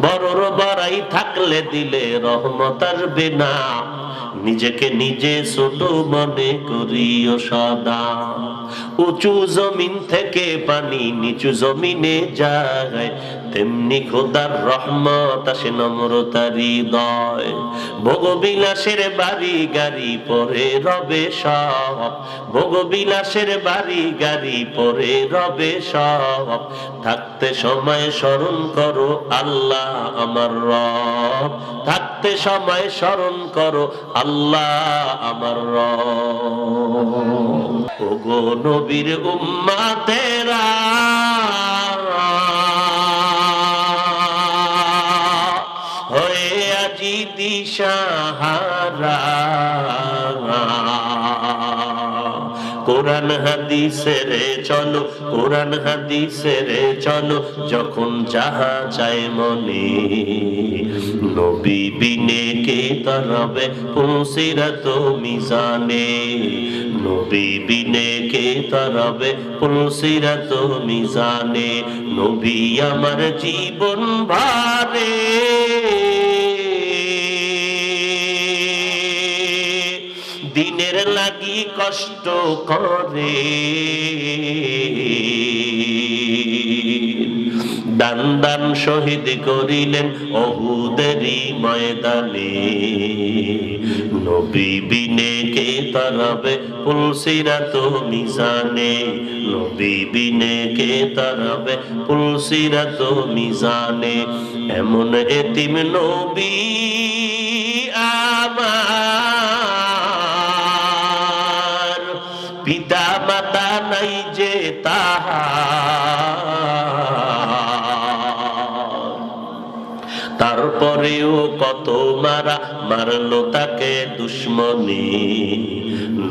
বড়র বড়াই থাকলে দিলে রহমত আসবে না। নিজেকে নিজে ছোট মনে করিও সদা। উঁচু জমিন থেকে পানি নিচু জমিনে যায়। তেমনি খোদার রহমত আসে নম্রতার হৃদয়। ভোগবিলাসের বাড়ি গাড়ি পরে রবে সব। ভোগবিলাসের বাড়ি গাড়ি পরে রবে সব। থাকতে সময় স্মরণ করো আল্লাহ আমার রব। থাকতে সময় স্মরণ করো আল্লাহ আমার রব। ওগো নবীর উম্মা আজি দিশাহারা কোরআন হাদিসের চলো, কোরআন হাদিসের চলো, যখন যাহা চায় মনে। নবী বিনে কে তরবে পুলসিরাত মিজানে। নবী বিনে কে তরবে পুলসিরাত মিজানে। নবী আমার জীবন ভারে। দিনের লাগি কষ্ট করে। দান দান শহীদ করিলেন অহুদেরই ময়দানে। নবী বিনে কে তারাবে পুলসিরাত মিজানে নবী বিনে কে তারাবে পুলসিরাত মিজানে এমন এতিম নবী আমার পিতা মাতা নাই যে তারপরেও কত মারা মারলো তাকে দুশ্মনী।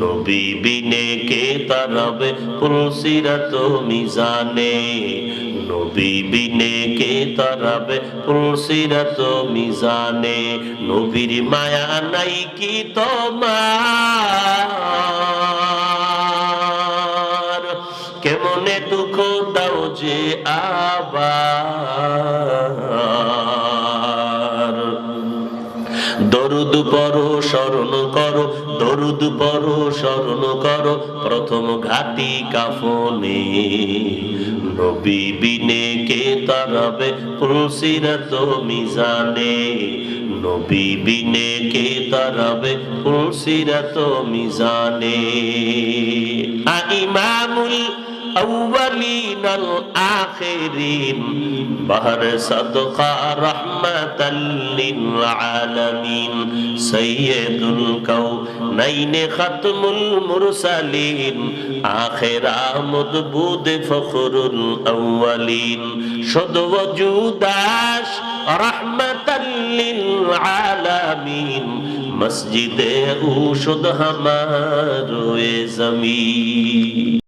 নবী বিনে কে তারবে পুলসিরাত মিজানে। নবী বিনে কে তারাবে পুলসিরাত মিজানে। নবীর মায়া নাই কি তোমার? যে আবার। দরুদ পরো স্মরণ করো, দরুদ পরো স্মরণ করো, প্রথম ঘাটি কাফনে। নবী বিনে কে তারাবে পুলসিরাত মিজানে। নবী বিনে কে তারাবে পুলসিরাত মিজানে। ইমামুল الأولين الآخرين بهر صدقة رحمة للعالمين سيد الكونين ختم المرسلين آخر آمد بود فخر الأولين شد وجوداش رحمة للعالمين مسجد او شد ہمارو زمین